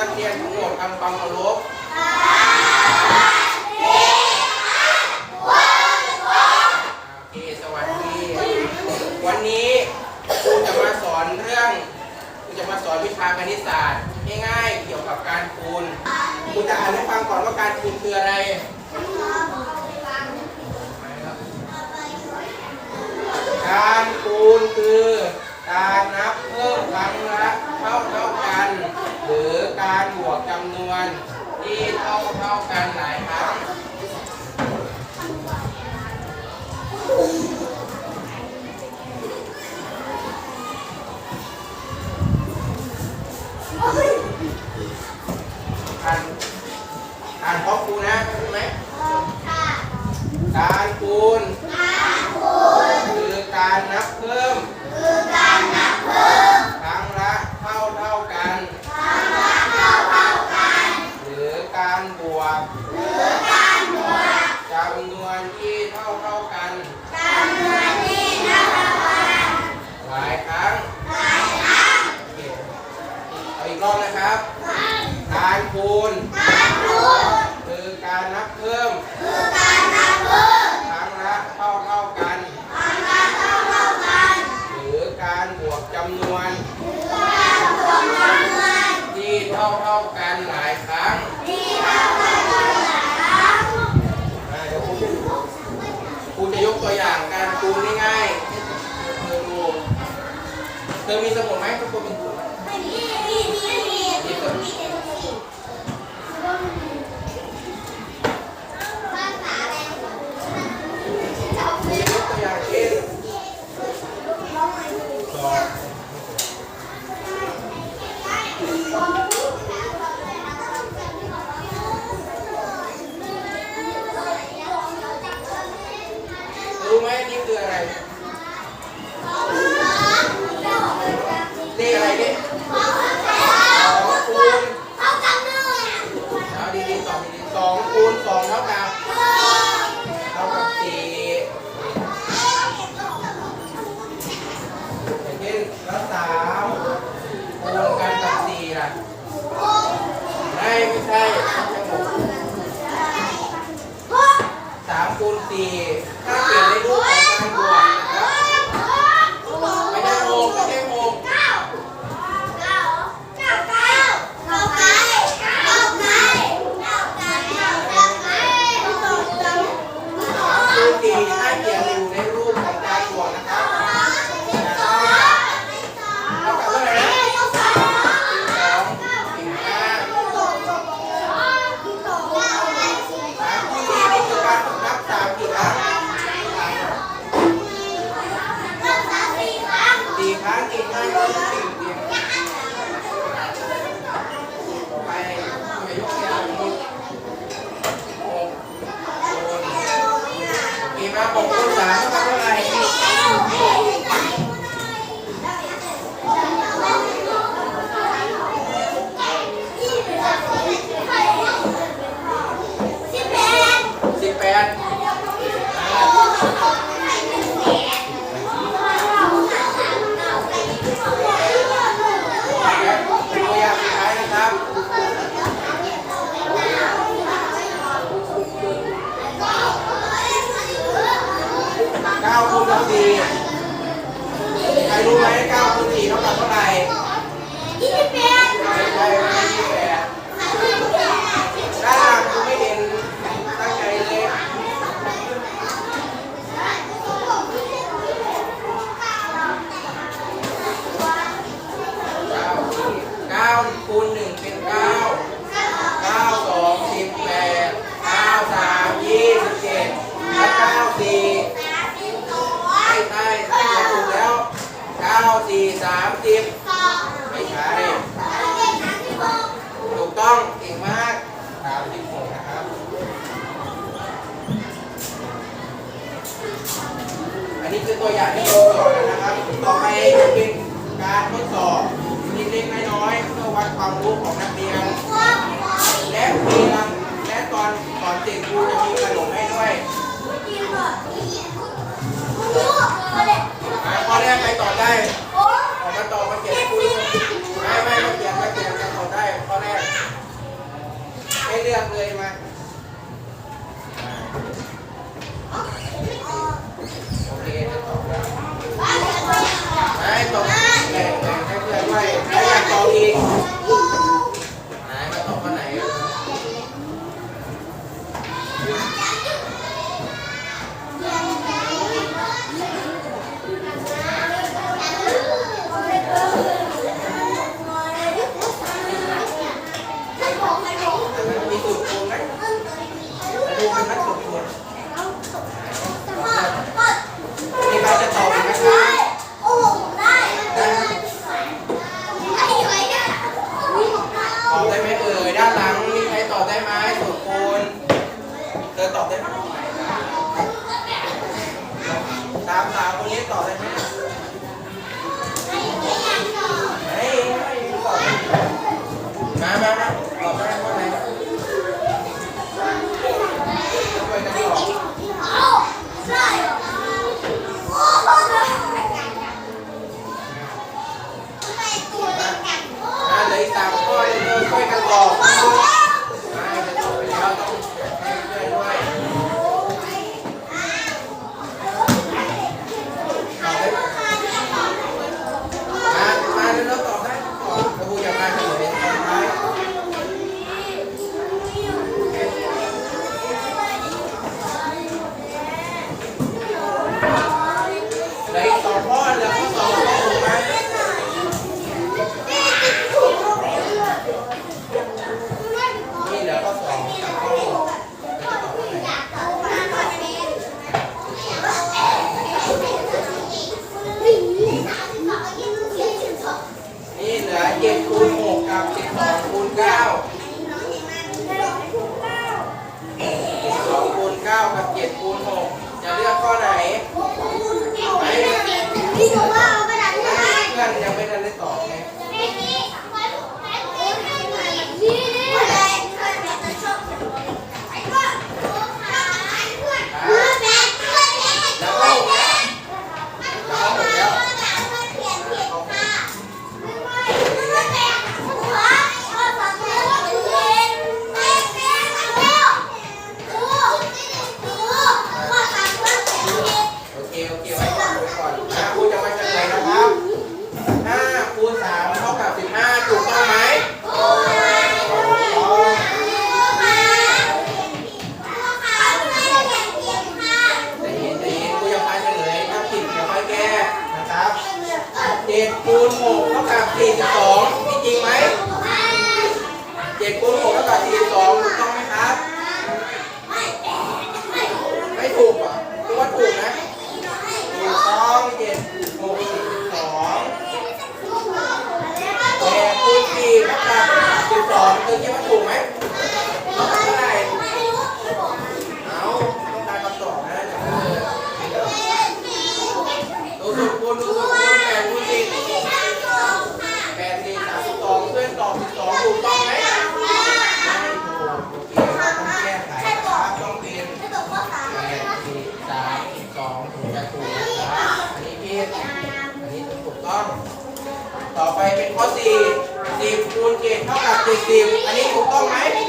นักเรียนทั้งหมดทำความเคารพโอเสวัสดี วันนี้ครูจะมาสอนเรื่องครูจะมาสอนวิชาคณิตศาสตร์ง่ายๆเกี่ยวกับการคูณครูจะอ่านให้ฟังก่อนว่าการคูณคืออะไรการคูณคือการนับเพิ่มครั้งละเท่าเท่า บวกจำนวนที่เท่าเท่ากันหลายครั้งอ่านการอคูณนะใช่ไหมค่ะการคูณ camisa com marca Thank you. จริบอันนี้ถูกต้องไหม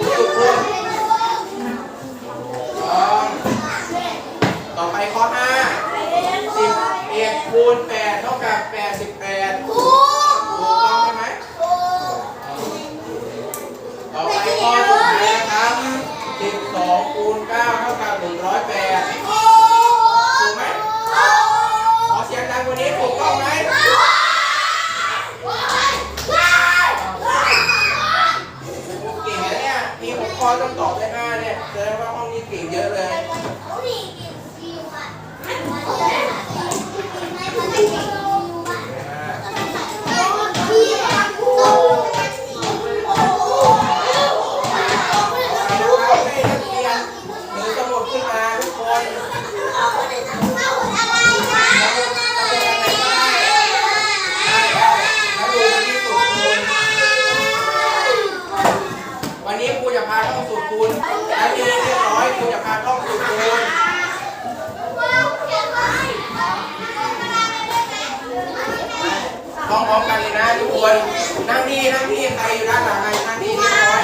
ที่นั่งที่ใครอยู่ด้านหลังไอ้นั่งที่เรียบร้อย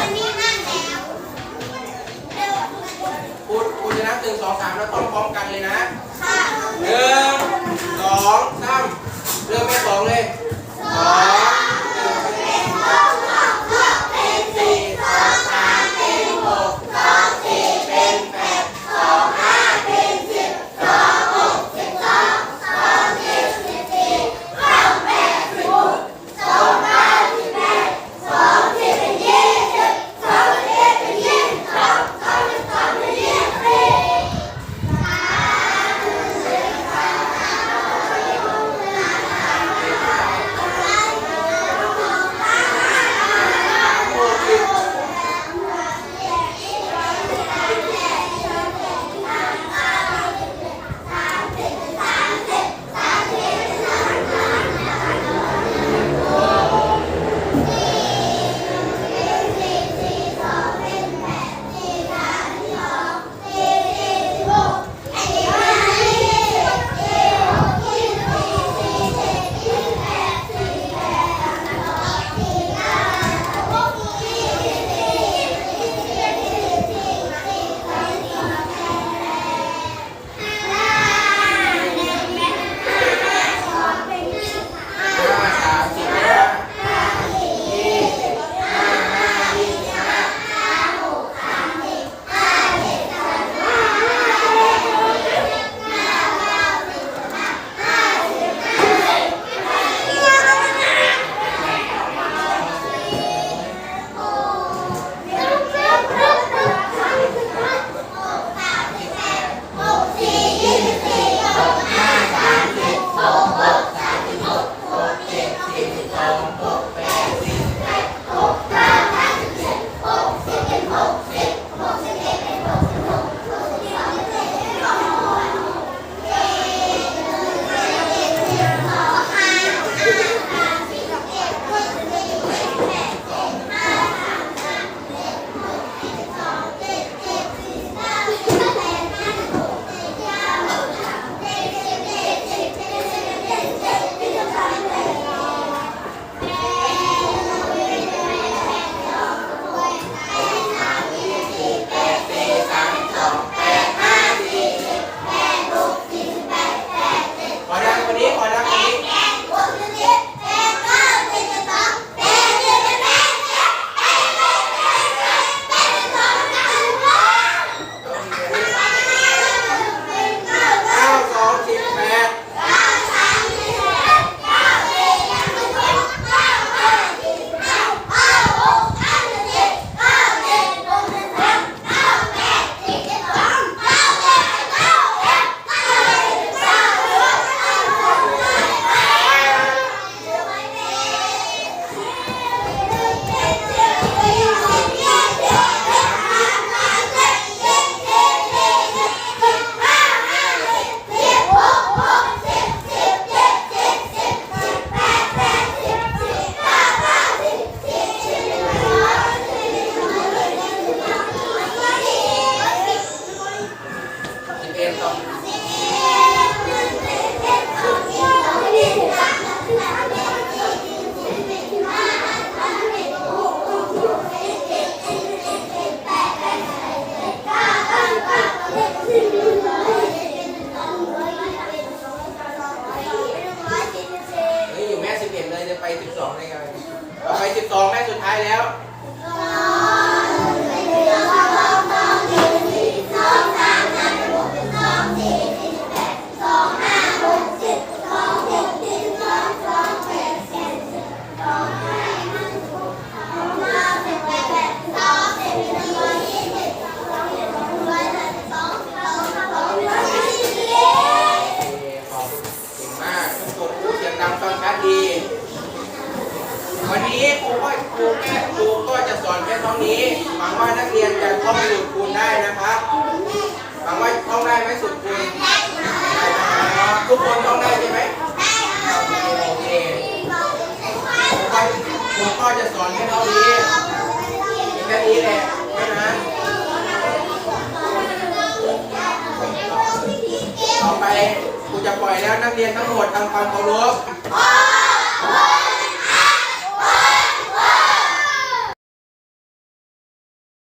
คุณคุณจะนับหนึ่งสองสามแล้วต้องพร้อมกันเลยนะหนึ่งสองสามเริ่มไปสองเลย ได้นะครับหวังว่าท่องได้ไหมสูตรคูณได้นะครับทุกคนท่องได้ใช่ไหมโอเคผมก็ผมก็จะสอนแค่เท่านี้แค่นี้แหละไม่นานต่อไปครูจะปล่อยแล้วนักเรียนทั้งหมดทำความเคารพ